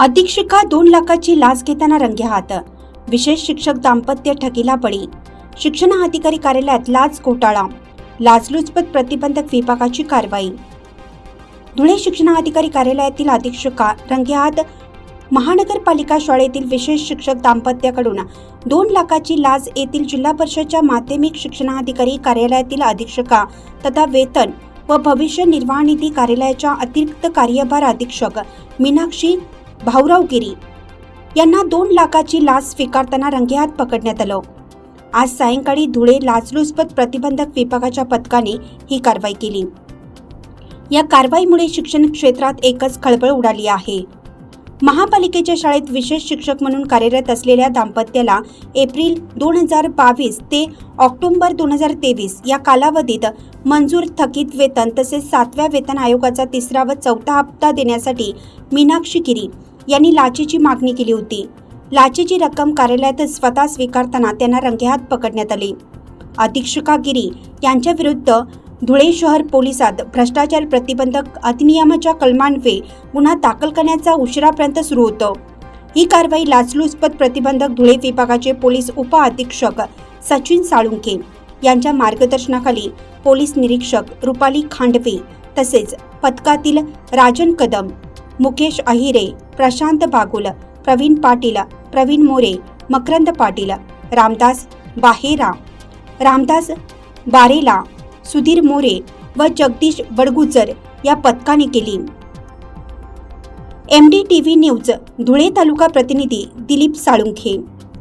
अधीक्षिका दोन लाखाची लाच घेताना रंगेहात विशेष शिक्षक दाम्पत्य ठकीला बळी. शिक्षण अधिकारी कार्यालयात लाच घोटाळा. लाचलुचपत प्रतिबंधक विभागाची कारवाई. धुळे शिक्षणाधिकारी कार्यालयातील अधीक्षका रंगेहात महानगरपालिका शाळेतील विशेष शिक्षक दाम्पत्याकडून दोन लाखाची लाच येथील जिल्हा परिषदच्या माध्यमिक शिक्षणाधिकारी कार्यालयातील अधीक्षका तथा वेतन व भविष्य निर्वाह निधी कार्यालयाच्या अतिरिक्त कार्यभार अधीक्षक मीनाक्षी भाऊराव गिरी. यांना दोन लाखाची लाच स्वीकारताना रंगेहात पकडण्यात आलं. आज सायंकाळी धुळे लाचलुचपत प्रतिबंधक विभागाच्या पथकाने ही कारवाई केली. या कारवाईमुळे शिक्षण क्षेत्रात एकच खळबळ उडाली आहे. महापालिकेच्या शाळेत विशेष शिक्षक म्हणून कार्यरत असलेल्या दाम्पत्याला एप्रिल दोन हजार बावीस ते ऑक्टोबर दोन हजार तेवीस या कालावधीत मंजूर थकीत वेतन तसेच सातव्या वेतन आयोगाचा तिसरा व चौथा हप्ता देण्यासाठी मीनाक्षी गिरी यांनी लाचेची मागणी केली होती. लाचेची रक्कम कार्यालयातच स्वतः स्वीकारताना त्यांना रंगेहात पकडण्यात आले. अधीक्षका गिरी यांच्याविरुद्ध धुळे शहर पोलिसात भ्रष्टाचार प्रतिबंधक अधिनियमाच्या कलमान्वे गुन्हा दाखल करण्याचा उशिरापर्यंत सुरू होतं. ही कारवाई लाचलुचपत प्रतिबंधक धुळे विभागाचे पोलीस उपअधीक्षक सचिन साळुंके यांच्या मार्गदर्शनाखाली पोलीस निरीक्षक रुपाली खांडवे तसेच पथकातील राजन कदम मुकेश अहिरे प्रशांत बागुल प्रवीण पाटील प्रवीण मोरे मकरंद पाटील रामदास बाहेरा रामदास बारेला सुधीर मोरे व जगदीश बडगुजर या पथकाने केली M D T V news Dhule taluka प्रतिनिधी दिलीप साळुंखे